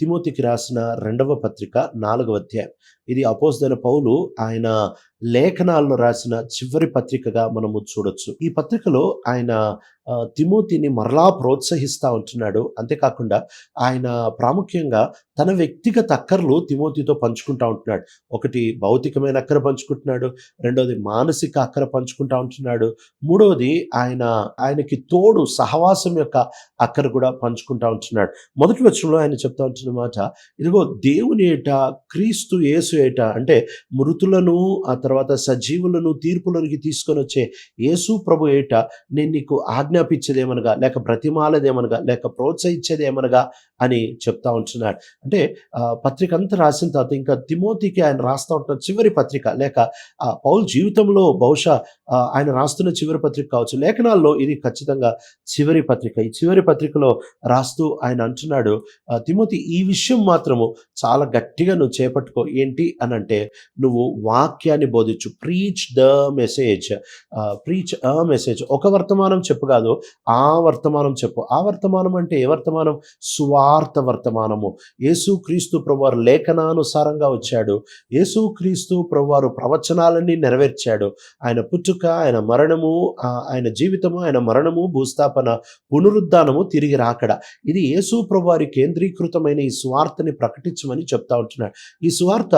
తిమోతికి రాసిన రెండవ పత్రిక నాలుగవ అధ్యాయం. ఇది అపోజ్దైన పౌలు ఆయన లేఖనాలను రాసిన చివరి పత్రికగా మనము చూడొచ్చు. ఈ పత్రికలో ఆయన తిమోతిని మరలా ప్రోత్సహిస్తూ ఉంటున్నాడు. అంతేకాకుండా ఆయన ప్రాముఖ్యంగా తన వ్యక్తిగత అక్కర్లు తిమోతితో పంచుకుంటా ఉంటున్నాడు. ఒకటి భౌతికమైన అక్కర పంచుకుంటున్నాడు రెండవది మానసిక అక్కర పంచుకుంటా ఉంటున్నాడు మూడవది ఆయన ఆయనకి తోడు సహవాసం యొక్క అక్కర కూడా పంచుకుంటా ఉంటున్నాడు. మొదటి వచ్చంలో ఆయన చెప్తా ఉంటున్నాడు మాట ఇదిగో దేవుని ఏట క్రీస్తు యేసు ఏట అంటే మృతులను ఆ తర్వాత సజీవులను తీర్పులోనికి తీసుకొని వచ్చే యేసు ప్రభు ఏట నేను నీకు ఆజ్ఞాపించేదేమనగా లేక బ్రతిమాలదేమనగా లేక ప్రోత్సహించేదేమనగా అని చెప్తా ఉంటున్నాడు. అంటే ఆ, పత్రిక అంతా రాసిన తర్వాత ఇంకా తిమోతికి ఆయన రాస్తా ఉంటున్న చివరి పత్రిక. లేక ఆ, పౌల్ జీవితంలో బహుశా ఆయన రాస్తున్న చివరి పత్రిక కావచ్చు. లేఖనాల్లో ఇది ఖచ్చితంగా చివరి పత్రిక. ఈ చివరి పత్రికలో రాస్తూ ఆయన అంటున్నాడు తిమోతి ఈ విషయం మాత్రము చాలా గట్టిగా నువ్వు చేపట్టుకో. ఏంటి అని అంటే నువ్వు వాక్యాన్ని బోధించు. Preach the message. Preach a message. ఒక వర్తమానం చెప్పు కాదు ఆ వర్తమానం చెప్పు. ఆ వర్తమానం అంటే ఏ వర్తమానం? యథార్థ వర్తమానము. యేసుక్రీస్తు ప్రభువారు లేఖనానుసారంగా వచ్చాడు. యేసుక్రీస్తు ప్రభువారు ప్రవచనాలన్నీ నెరవేర్చాడు. ఆయన పుట్టుక ఆయన మరణము ఆయన జీవితము ఆయన మరణము భూస్థాపన పునరుద్ధానము తిరిగి రాకడ. ఇది యేసు ప్రభువారి కేంద్రీకృతమైన ఈ సువార్తని ప్రకటించమని చెప్తా ఉంటున్నాడు. ఈ సువార్త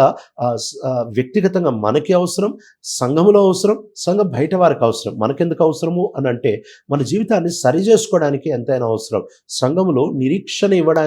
వ్యక్తిగతంగా మనకి అవసరం సంఘములో అవసరం సంఘం బయట వారికి అవసరం. మనకెందుకు అవసరము అని అంటే మన జీవితాన్ని సరి చేసుకోవడానికి ఎంతైనా అవసరం. సంఘములో నిరీక్షణ ఇవ్వడానికి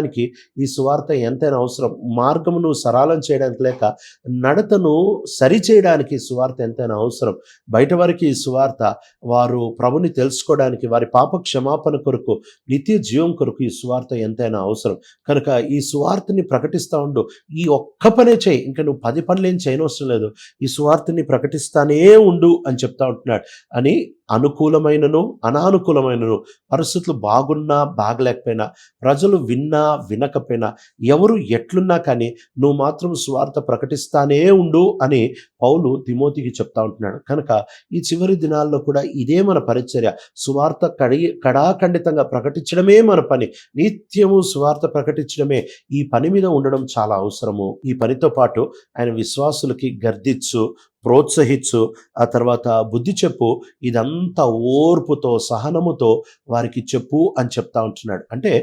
ఈ సువార్త ఎంతైనా అవసరం. మార్గమును సరళం చేయడానికి లేక నడతను సరి చేయడానికి సువార్త ఎంతైనా అవసరం. బయట వారికి ఈ సువార్త వారు ప్రభుని తెలుసుకోవడానికి వారి పాప క్షమాపణ కొరకు నిత్య జీవం కొరకు ఈ సువార్త ఎంతైనా అవసరం. కనుక ఈ సువార్తని ప్రకటిస్తూ ఉండు. ఈ ఒక్క పనే చేయి. ఇంకా నువ్వు పది పనులు ఏం చేయనవసరం లేదు. ఈ సువార్తని ప్రకటిస్తానే ఉండు అని చెప్తా ఉంటున్నాడు. అని అనుకూలమైనను అనానుకూలమైనను పరిస్థితులు బాగున్నా బాగలేకపోయినా ప్రజలు విన్నా వినకపోయినా ఎవరు ఎట్లున్నా కానీ నువ్వు మాత్రం స్వార్థ ప్రకటిస్తానే ఉండు అని పౌలు తిమోతికి చెప్తా ఉంటున్నాడు. కనుక ఈ చివరి దినాల్లో కూడా ఇదే మన పరిచర్య. సువార్త కడి కడాఖండితంగా ప్రకటించడమే మన పని. నిత్యము సువార్త ప్రకటించడమే. ఈ పని మీద ఉండడం చాలా అవసరము. ఈ పనితో పాటు ఆయన విశ్వాసులకి గర్దిచ్చు ప్రోత్సహించు ఆ తర్వాత బుద్ధి చెప్పు ఇదంతా ఓర్పుతో సహనముతో వారికి చెప్పు అని చెప్తా ఉంటున్నాడు. అంటే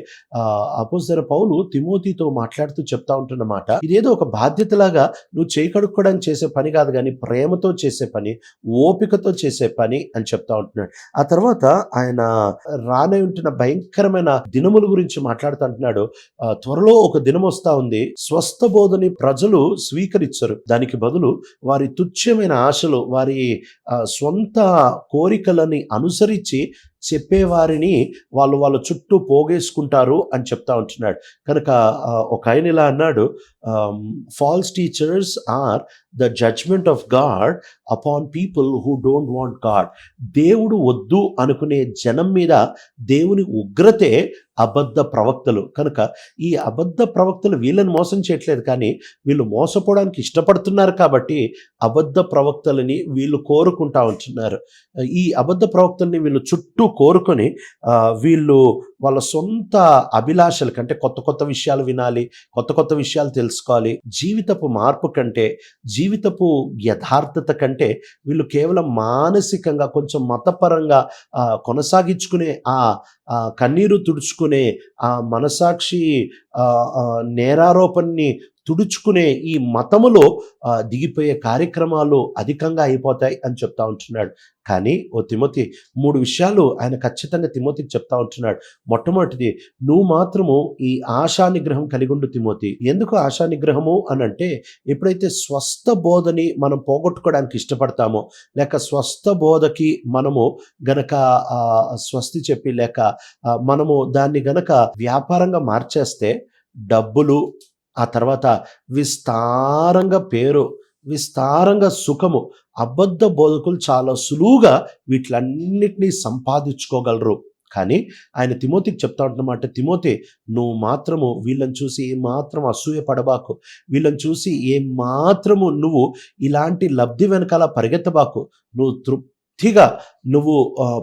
అపోజర పౌలు తిమోతితో మాట్లాడుతూ చెప్తా ఉంటున్నమాట. ఇదేదో ఒక బాధ్యతలాగా నువ్వు చేయి చేసే పని కాదు కానీ ప్రేమతో చేసే పని ఓపికతో చేసే పని అని చెప్తా ఉంటున్నాడు. ఆ తర్వాత ఆయన రానే ఉంటున్న భయంకరమైన దినముల గురించి మాట్లాడుతూ అంటున్నాడు త్వరలో ఒక దినం వస్తా ఉంది. స్వస్థ బోధని ప్రజలు స్వీకరించరు. దానికి బదులు వారి తుచ్చమైన ఆశలు వారి ఆ, కోరికలని అనుసరించి చెప్పేవారిని వాళ్ళు వాళ్ళ చుట్టూ పోగేసుకుంటారు అని చెప్తా ఉంటున్నాడు. కనుక ఒక ఆయన ఇలా అన్నాడు false teachers are the judgement of God upon people who don't want God దేవుడు వద్దు అనుకునే జనం మీద దేవుని ఉగ్రతే అబద్ధ ప్రవక్తలు. కనుక ఈ అబద్ధ ప్రవక్తలు వీళ్ళని మోసం చేయట్లేదు కానీ వీళ్ళు మోసపోవడానికి ఇష్టపడుతున్నారు కాబట్టి అబద్ధ ప్రవక్తలని వీళ్ళు కోరుకుంటా ఉంటున్నారు. ఈ అబద్ధ ప్రవక్తల్ని వీళ్ళు చుట్టూ కోరుకొని వీళ్ళు వాళ్ళ సొంత అభిలాషలు కంటే కొత్త కొత్త విషయాలు వినాలి కొత్త కొత్త విషయాలు తెలుసుకోవాలి. జీవితపు మార్పు కంటే జీవితపు యథార్థత కంటే వీళ్ళు కేవలం మానసికంగా కొంచెం మతపరంగా కొనసాగించుకునే ఆ కన్నీరు తుడుచుకునే ఆ మనసాక్షి నేరారోపణని తుడుచుకునే ఈ మతములో దిగిపోయే కార్యక్రమాలు అధికంగా అయిపోతాయి అని చెప్తా ఉంటున్నాడు. కానీ ఓ తిమోతి మూడు విషయాలు ఆయన ఖచ్చితంగా తిమోతికి చెప్తా ఉంటున్నాడు. మొట్టమొదటిది నువ్వు మాత్రము ఈ ఆశానిగ్రహం కలిగి ఉండు తిమోతి. ఎందుకు ఆశా నిగ్రహము అని అంటే ఎప్పుడైతే స్వస్థ బోధని మనం పోగొట్టుకోవడానికి ఇష్టపడతామో లేక స్వస్థ బోధకి మనము గనక స్వస్తి చెప్పి లేక మనము దాన్ని గనక వ్యాపారంగా మార్చేస్తే డబ్బులు ఆ తర్వాత విస్తారంగా పేరు విస్తారంగా సుఖము అబద్ధ బోధకులు చాలా సులువుగా వీటిలన్నిటినీ సంపాదించుకోగలరు. కానీ ఆయన తిమోతికి చెప్తా ఉంటున్నమాట తిమోతి నువ్వు మాత్రము వీళ్ళని చూసి ఏ మాత్రం అసూయ పడబాకు. వీళ్ళని చూసి ఏ మాత్రము నువ్వు ఇలాంటి లబ్ధి వెనకాల పరిగెత్తబాకు. నువ్వు తృప్తిగా నువ్వు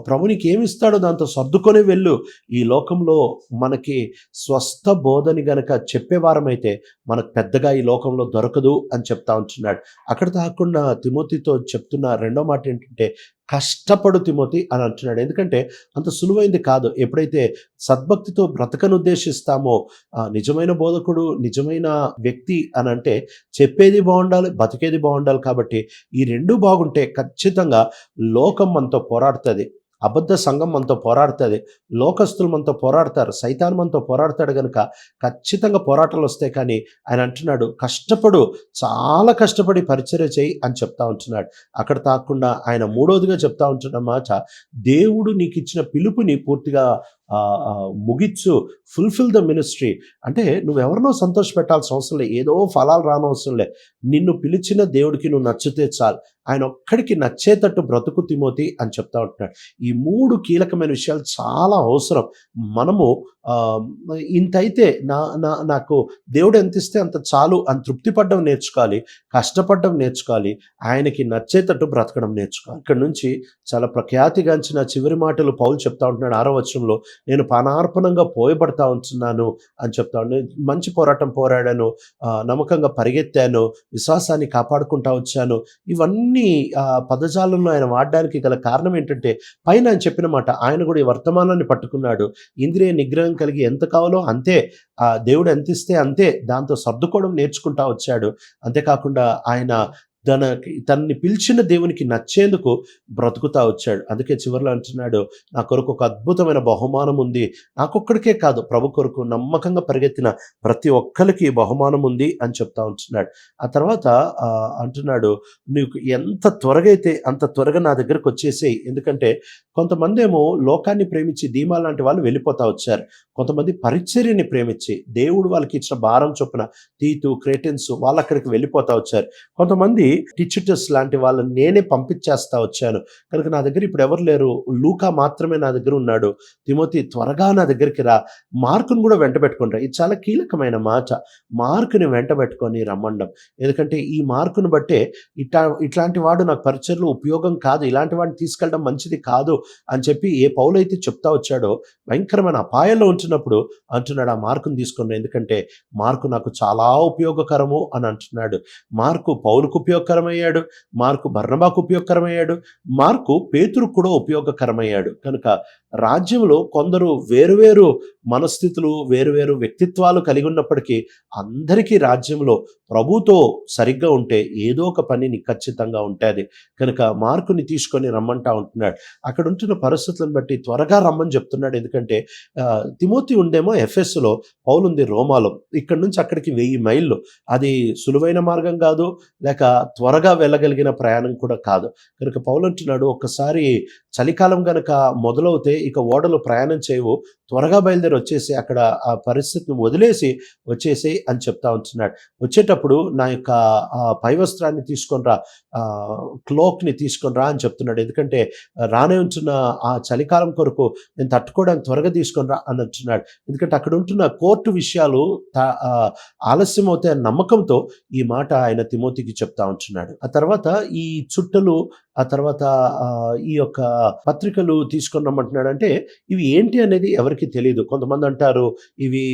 ప్రభునికి ప్రభు ఇస్తాడో దాంతో సర్దుకొని వెళ్ళు. ఈ లోకంలో మనకి స్వస్థ బోధని గనక చెప్పేవారమైతే మనకు పెద్దగా ఈ లోకంలో దొరకదు అని చెప్తా ఉంటున్నాడు. అక్కడ కాకుండా తిమోతితో చెప్తున్న రెండో మాట ఏంటంటే కష్టపడు తిమోతి అని అంటున్నాడు. ఎందుకంటే అంత సులువైంది కాదు. ఎప్పుడైతే సద్భక్తితో బ్రతకను ఉద్దేశిస్తామో నిజమైన బోధకుడు నిజమైన వ్యక్తి అని అంటే చెప్పేది బాగుండాలి బతికేది బాగుండాలి కాబట్టి ఈ రెండు బాగుంటే ఖచ్చితంగా లోకం మనతో పోరాడుతుంది. అబద్ధ సంఘం మనతో పోరాడుతుంది. లోకస్తులు మనతో పోరాడతారు. సైతాన్ మనతో పోరాడతాడు కనుక ఖచ్చితంగా పోరాటాలు వస్తాయి కానీ ఆయన అంటున్నాడు కష్టపడు చాలా కష్టపడి పరిచర్య చేయి అని చెప్తా ఉంటున్నాడు. అక్కడ తాకుండా ఆయన మూడోదిగా చెప్తా ఉంటున్న మాట దేవుడు నీకు ఇచ్చిన పిలుపుని పూర్తిగా ముగిచ్చు ఫుల్ఫిల్ ద మినిస్ట్రీ అంటే నువ్వెవరినో సంతోష పెట్టాల్సిన అవసరం లే. ఏదో ఫలాలు రానవసరం లే. నిన్ను పిలిచిన దేవుడికి నువ్వు నచ్చితే చాలు. ఆయన ఒక్కడికి నచ్చేటట్టు బ్రతుకు తిమోతి అని చెప్తా ఉంటున్నాడు. ఈ మూడు కీలకమైన విషయాలు చాలా అవసరం. మనము ఇంతైతే నా నా నాకు దేవుడు ఎంత ఇస్తే అంత చాలు అని తృప్తి పడడం నేర్చుకోవాలి కష్టపడడం నేర్చుకోవాలి ఆయనకి నచ్చేటట్టు బ్రతకడం నేర్చుకోవాలి. ఇక్కడ నుంచి చాలా ప్రఖ్యాతిగాంచిన చివరి మాటలు పౌలు చెప్తా ఉంటున్నాడు ఆరో వచనంలో నేను పానార్పణంగా పోయబడతా ఉంటున్నాను అని చెప్తా మంచి పోరాటం పోరాడాను నమ్మకంగా పరిగెత్తాను విశ్వాసాన్ని కాపాడుకుంటా వచ్చాను. ఇవన్నీ పదజాలంలో ఆయన వాడడానికి గల కారణం ఏంటంటే పైన ఆయన చెప్పిన మాట ఆయన కూడా ఈ వర్తమానాన్ని పట్టుకున్నాడు. ఇంద్రియ నిగ్రహం కలిగి ఎంత కావాలో అంతే ఆ దేవుడు ఎంత ఇస్తే అంతే దాంతో సర్దుకోవడం నేర్చుకుంటా వచ్చాడు. అంతేకాకుండా ఆయన తనకి తనని పిలిచిన దేవునికి నచ్చేందుకు బ్రతుకుతా వచ్చాడు. అందుకే చివరిలో అంటున్నాడు నా కొరకు ఒక అద్భుతమైన బహుమానం ఉంది. నాకొక్కడికే కాదు ప్రభు కొరకు నమ్మకంగా పరిగెత్తిన ప్రతి ఒక్కరికి బహుమానం ఉంది అని చెప్తా ఉంటున్నాడు. ఆ తర్వాత అంటున్నాడు నీకు ఎంత త్వరగా అయితే అంత త్వరగా నా దగ్గరకు వచ్చేసేయి. ఎందుకంటే కొంతమంది ఏమో లోకాన్ని ప్రేమించి ధీమా లాంటి వాళ్ళు వెళ్ళిపోతా వచ్చారు. కొంతమంది పరిచర్యని ప్రేమించి దేవుడు వాళ్ళకి ఇచ్చిన భారం చొప్పున తీతు క్రేటెన్స్ వాళ్ళు అక్కడికి వెళ్ళిపోతా వచ్చారు. కొంతమంది టిచ్యుటస్ లాంటి వాళ్ళని నేనే పంపించేస్తా వచ్చాను. కనుక నా దగ్గర ఇప్పుడు ఎవరు లేరు. లూకా మాత్రమే నా దగ్గర ఉన్నాడు. తిమోతి త్వరగా నా దగ్గరికి రా. మార్కును కూడా వెంట పెట్టుకుంటా ఇది చాలా కీలకమైన మాట. మార్కుని వెంట పెట్టుకొని రమ్మండం. ఎందుకంటే ఈ మార్కును బట్టే ఇట్లా ఇట్లాంటి వాడు నాకు పరిచయలో ఉపయోగం కాదు. ఇలాంటి వాడిని తీసుకెళ్ళడం మంచిది కాదు అని చెప్పి ఏ పౌలైతే చెప్తా వచ్చాడో భయంకరమైన అపాయంలో ఉంటున్నప్పుడు అంటున్నాడు ఆ మార్కును తీసుకున్నాడు ఎందుకంటే మార్కు నాకు చాలా ఉపయోగకరము అని అంటున్నాడు. మార్కు పౌలుకు ఉపయోగకరమయ్యాడు. మార్కు బర్ణబాకు ఉపయోగకరమయ్యాడు. మార్కు పేతురు కూడా ఉపయోగకరమయ్యాడు. కనుక రాజ్యంలో కొందరు వేరువేరు మనస్థితులు వేరువేరు వ్యక్తిత్వాలు కలిగి ఉన్నప్పటికీ అందరికీ రాజ్యంలో ప్రభుతో సరిగ్గా ఉంటే ఏదో ఒక పనిని ఖచ్చితంగా ఉంటుంది. కనుక మార్కుని తీసుకొని రమ్మంటా ఉంటున్నాడు. అక్కడ ఉంటున్న పరిస్థితులను బట్టి త్వరగా రమ్మని చెప్తున్నాడు. ఎందుకంటే తిమోతి ఉండేమో ఎఫ్ఎస్లో పౌలుంది రోమాలో. ఇక్కడ నుంచి అక్కడికి వెయ్యి మైళ్ళు. అది సులువైన మార్గం కాదు లేక త్వరగా వెళ్ళగలిగిన ప్రయాణం కూడా కాదు. కనుక పౌలు అంటున్నాడు ఒక్కసారి చలికాలం గనక మొదలవుతే ఇక ఓడలు ప్రయాణం చేయవు. త్వరగా బయలుదేరి వచ్చేసి అక్కడ ఆ పరిస్థితిని వదిలేసి వచ్చేసి అని చెప్తా ఉంటున్నాడు. వచ్చేటప్పుడు నా యొక్క ఆ, పై వస్త్రాన్ని తీసుకొని రా క్లోక్ని తీసుకొని రా అని చెప్తున్నాడు. ఎందుకంటే రానే ఉంటున్న ఆ చలికాలం కొరకు నేను తట్టుకోవడానికి త్వరగా తీసుకొని రా అని అంటున్నాడు. ఎందుకంటే అక్కడ ఉంటున్న కోర్టు విషయాలు తా- ఆ, ఆలస్యం అవుతాయి నమ్మకంతో ఈ మాట ఆయన తిమోతికి చెప్తా ఉంటున్నాడు. ఆ తర్వాత ఈ చుట్టలు ఆ తర్వాత ఈ యొక్క పత్రికలు తీసుకొని అంటే ఇవి ఏంటి అనేది ఎవరికి తెలియదు కొంతమంది అంటారు ఇవి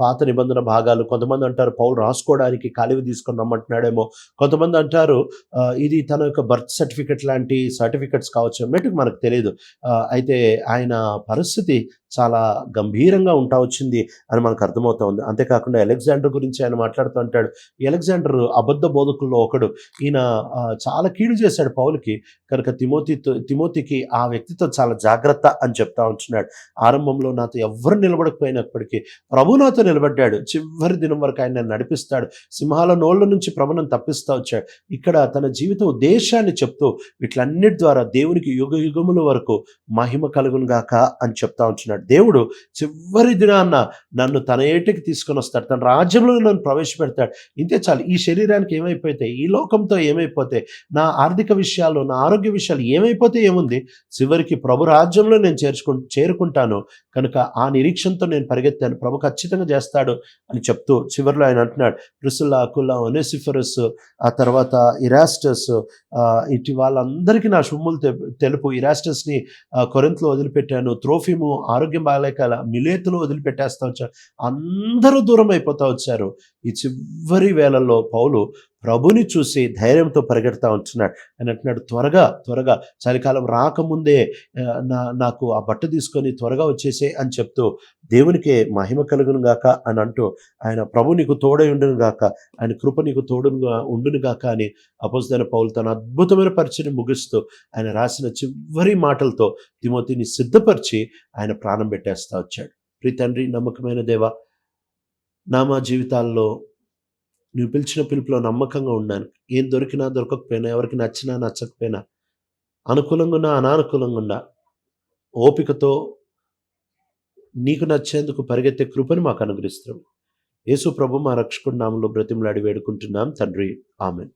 పాత నిబంధన భాగాలు. కొంతమంది అంటారు పౌలు రాసుకోవడానికి కాలివి తీసుకొని రమ్మంటున్నాడేమో. కొంతమంది అంటారు ఇది తన యొక్క బర్త్ సర్టిఫికెట్ లాంటి సర్టిఫికెట్స్ కావచ్చు అన్నట్టు మనకు తెలియదు అయితే ఆయన పరిస్థితి చాలా గంభీరంగా ఉంటా వచ్చింది అని మనకు అర్థమవుతా ఉంది. అంతేకాకుండా అలెగ్జాండర్ గురించి ఆయన మాట్లాడుతూ అంటాడు అలెగ్జాండర్ అబద్ధ బోధకుల్లో ఒకడు ఈయన చాలా కీడు చేశాడు పౌలుకి. కనుక తిమోతితో తిమోతికి ఆ వ్యక్తితో చాలా జాగ్రత్త అని చెప్తా ఉంటున్నాడు. ఆరంభంలో నాతో ఎవరు నిలబడకపోయినప్పటికీ ప్రభు నాతో నిలబడ్డాడు. చివరి దినం వరకు ఆయన నడిపిస్తాడు. సింహాల నోళ్ళ నుంచి ప్రభుత్వం తప్పిస్తా వచ్చాడు. ఇక్కడ తన జీవిత ఉద్దేశాన్ని చెప్తూ వీటిలన్నిటి ద్వారా దేవునికి యుగ యుగముల వరకు మహిమ కలుగును గాక అని చెప్తా ఉంటున్నాడు. దేవుడు చివరి దినాన్న నన్ను తన ఏటికి తీసుకొని వస్తాడు. తన రాజ్యంలో నన్ను ప్రవేశపెడతాడు. ఇంతే చాలు. ఈ శరీరానికి ఏమైపోతే ఈ లోకంతో ఏమైపోతే నా ఆర్థిక విషయాలు నా ఆరోగ్య విషయాలు ఏమైపోతే ఏముంది? చివరికి ప్రభు రాజ్యంలో నేను చేర్చుకు చేరుకుంటాను. కనుక ఆ నిరీక్షణతో నేను పరిగెత్తాను. ప్రభు ఖచ్చితంగా చేస్తాడు అని చెప్తూ చివరిలో ఆయన అంటున్నాడు. రుసుల్లా కుల్లా ఒనేసిఫరస్ ఆ తర్వాత ఇరాస్టస్ ఇటు వాళ్ళందరికీ నా శుమ్ములు తెలుపు. ఇరాస్టస్ని కొరింతలో వదిలిపెట్టాను. త్రోఫిము ఆరోగ్యం బాగాలేక మిలేతులు వదిలిపెట్టేస్తా వచ్చారు. అందరూ దూరం అయిపోతా వచ్చారు. ఈ చివరి వేళల్లో పౌలు ప్రభుని చూసి ధైర్యంతో పరిగెడతా ఉంటున్నాడు. అని అంటున్నాడు త్వరగా త్వరగా చలికాలం రాకముందే నా నాకు ఆ బట్ట తీసుకొని త్వరగా వచ్చేసే అని చెప్తూ దేవునికే మహిమ కలుగును గాక అని అంటూ ఆయన ప్రభు నీకు తోడై ఉండును గాక ఆయన కృప నీకు తోడునుగా ఉండును గాక అని అపోజిదైన పౌలు తన అద్భుతమైన పరిచయం ముగిస్తూ ఆయన రాసిన చివరి మాటలతో తిమోతిని సిద్ధపరిచి ఆయన ప్రాణం పెట్టేస్తా వచ్చాడు. ప్రీ తండ్రి నమ్మకమైన దేవ నా మా జీవితాల్లో నువ్వు పిలిచిన పిలుపులో నమ్మకంగా ఉన్నాను ఏం దొరికినా దొరకకపోయినా ఎవరికి నచ్చినా నచ్చకపోయినా అనుకూలంగా ఉన్నా అనానుకూలంగా ఉన్నా ఓపికతో నీకు నచ్చేందుకు పరిగెత్తే కృపని మాకు అనుగ్రహిస్తున్నాం. యేసు ప్రభు మా రక్షకుడి నామంలో బ్రతిమలాడి వేడుకుంటున్నాం. తండ్రి ఆమెన్.